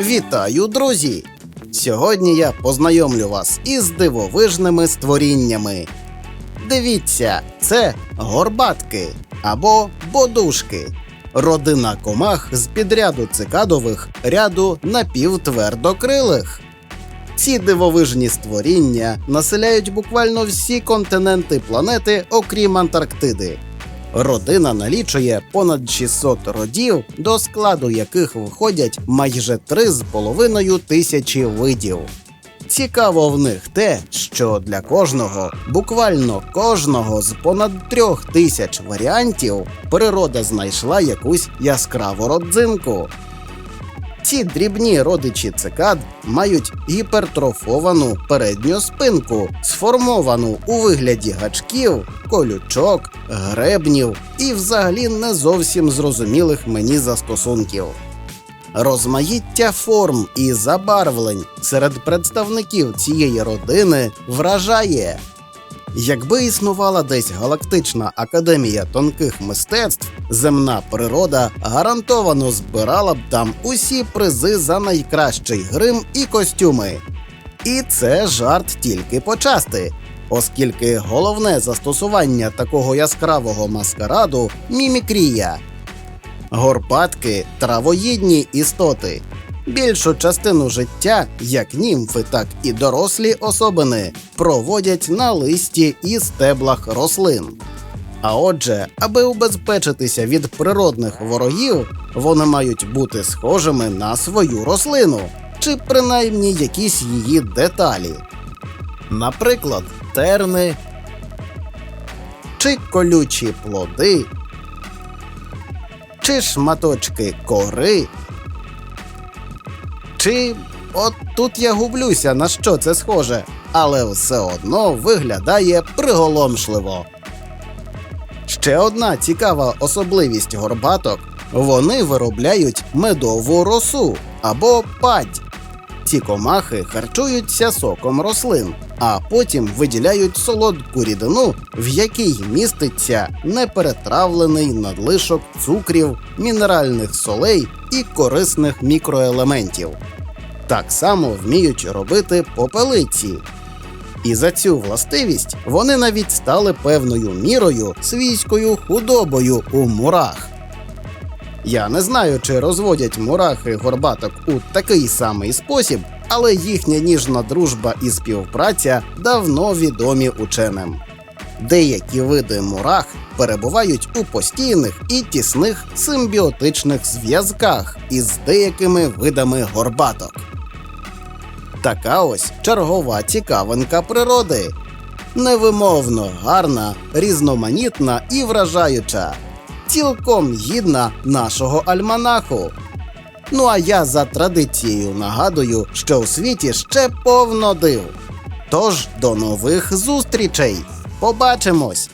Вітаю, друзі! Сьогодні я познайомлю вас із дивовижними створіннями. Дивіться, це горбатки або бодушки. Родина комах з підряду цикадових ряду напівтвердокрилих. Ці дивовижні створіння населяють буквально всі континенти планети, окрім Антарктиди. Родина налічує понад 600 родів, до складу яких входять майже 3,5 тисячі видів. Цікаво в них те, що для кожного, буквально кожного з понад трьох тисяч варіантів, природа знайшла якусь яскраву родзинку. Ці дрібні родичі цикад мають гіпертрофовану передню спинку, сформовану у вигляді гачків, колючок, гребнів і взагалі не зовсім зрозумілих мені застосунків. Розмаїття форм і забарвлень серед представників цієї родини вражає. Якби існувала десь галактична академія тонких мистецтв, земна природа гарантовано збирала б там усі призи за найкращий грим і костюми. І це жарт тільки почасти, оскільки головне застосування такого яскравого маскараду мімікрія. Горбатки травоїдні істоти. Більшу частину життя, як німфи, так і дорослі особини, проводять на листі і стеблах рослин. А отже, аби убезпечитися від природних ворогів, вони мають бути схожими на свою рослину, чи принаймні якісь її деталі. Наприклад, терни чи колючі плоди, чи шматочки кори. Чи от тут я гублюся, на що це схоже, але все одно виглядає приголомшливо. Ще одна цікава особливість горбаток вони виробляють медову росу або падь. Ці комахи харчуються соком рослин, а потім виділяють солодку рідину, в якій міститься неперетравлений надлишок цукрів, мінеральних солей і корисних мікроелементів. Так само вміють робити попелиці. І за цю властивість вони навіть стали певною мірою свійською худобою у мурах. Я не знаю, чи розводять мурахи горбаток у такий самий спосіб, але їхня ніжна дружба і співпраця давно відомі ученим. Деякі види мурах перебувають у постійних і тісних симбіотичних зв'язках із деякими видами горбаток. Така ось чергова цікавинка природи. Невимовно гарна, різноманітна і вражаюча, цілком гідна нашого альманаху. Ну а я за традицією нагадую, що у світі ще повно див. Тож до нових зустрічей! Побачимось!